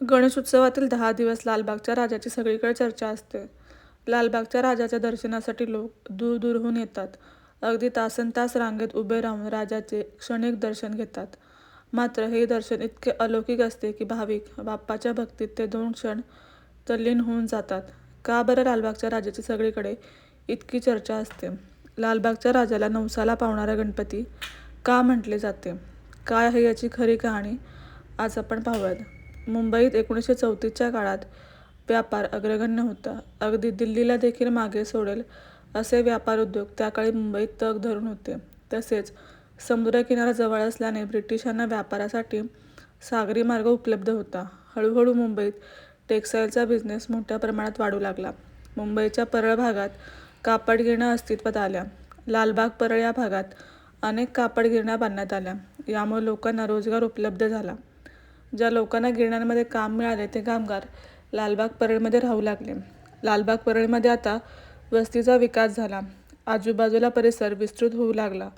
गणेश उत्सवातील दहा दिवस लालबागच्या राजाची सगळीकडे चर्चा असते. लालबागच्या राजाच्या दर्शनासाठी लोक दूरदूरहून येतात. अगदी तासनतास रांगेत उभे राहून राजाचे क्षणिक दर्शन घेतात. मात्र हे दर्शन इतके अलौकिक असते की भाविक बाप्पाच्या भक्तीत ते दोन क्षण तल्लीन होऊन जातात. का बरं लालबागच्या राजाची सगळीकडे इतकी चर्चा असते? लालबागच्या राजाला नवसाला पावणारा गणपती का म्हटले जाते? काय आहे याची खरी कहाणी आज आपण पाहूयात. मुंबईत एकोणीसशे चौतीसच्या काळात व्यापार अग्रगण्य होता. अगदी दिल्लीला देखील मागे सोडेल असे व्यापार उद्योग त्या काळी मुंबईत तग धरून होते. तसेच समुद्रकिनारा जवळ असल्याने ब्रिटिशांना व्यापारासाठी सागरी मार्ग उपलब्ध होता. हळूहळू मुंबईत टेक्सटाईलचा बिझनेस मोठ्या प्रमाणात वाढू लागला. मुंबईच्या परळ भागात कापडगिरण्या अस्तित्वात आल्या. लालबाग परळ या भागात अनेक कापडगिरण्या बांधण्यात आल्या. यामुळे लोकांना रोजगार उपलब्ध झाला. ज्या लोकांना गिरण्यांमध्ये काम मिळाले ते कामगार लालबाग परळमध्ये राहू लागले. लालबाग परळमध्ये आता वस्तीचा विकास झाला. आजूबाजूला परिसर विस्तृत होऊ लागला.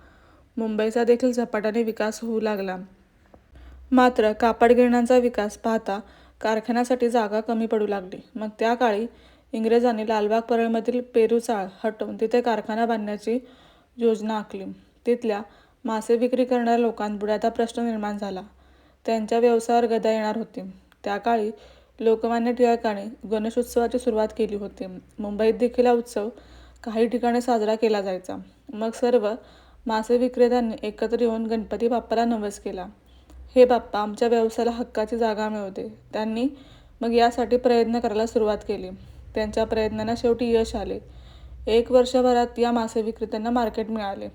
मुंबईचा देखील झपाट्याने विकास होऊ लागला. मात्र कापड गिरण्यांचा विकास पाहता कारखान्यासाठी जागा कमी पडू लागली. मग त्या काळी इंग्रजांनी लालबाग परळमधील पेरूचाळ हटवून तिथे कारखाना बांधण्याची योजना आखली. तिथल्या मासे विक्री करणाऱ्या लोकांपुढे आता प्रश्न निर्माण झाला. त्यांच्या व्यवसायावर गदा येणार होती. त्या काळी लोकमान्य टिळकाने गणेशोत्सवाची सुरुवात केली होती. मुंबईत देखील हा उत्सव काही ठिकाणी साजरा केला जायचा. मग सर्व मासे विक्रेत्यांनी एकत्र येऊन गणपती बाप्पाला नवस केला. हे बाप्पा आमच्या व्यवसायाला हक्काची जागा मिळवते. त्यांनी मग यासाठी प्रयत्न करायला सुरुवात केली. त्यांच्या प्रयत्नांना शेवटी यश आले. एक वर्षभरात या मासे विक्रेत्यांना मार्केट मिळाले.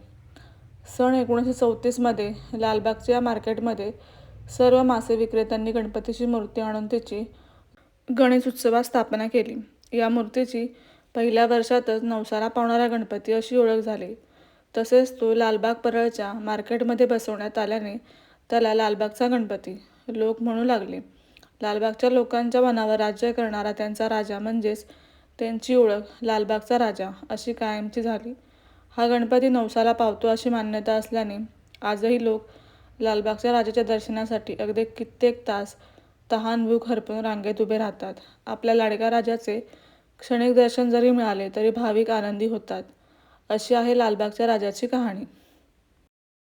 सन एकोणीसशे चौतीसमध्ये लालबागच्या मार्केटमध्ये सर्व मासे विक्रेत्यांनी गणपतीची मूर्ती आणून तिची गणेश उत्सवात स्थापना केली. या मूर्तीची पहिल्या वर्षातच नवसारा पावणारा गणपती अशी ओळख झाली. तसेच तो लालबाग परळच्या मार्केटमध्ये बसवण्यात आल्याने त्याला लालबागचा गणपती लोक म्हणू लागले. लालबागच्या लोकांच्या मनावर राज्य करणारा त्यांचा राजा म्हणजेच त्यांची ओळख लालबागचा राजा अशी कायमची झाली. हा गणपती नवसाला पावतो अशी मान्यता असल्याने आजही लोक लालबागच्या राजाच्या दर्शनासाठी अगदी कित्येक तास तहान भूक हरपून रांगेत उभे राहतात. आपल्या लाडक्या राजाचे क्षणिक दर्शन जरी मिळाले तरी भाविक आनंदी होतात. अशी आहे लालबागच्या राजाची कहाणी.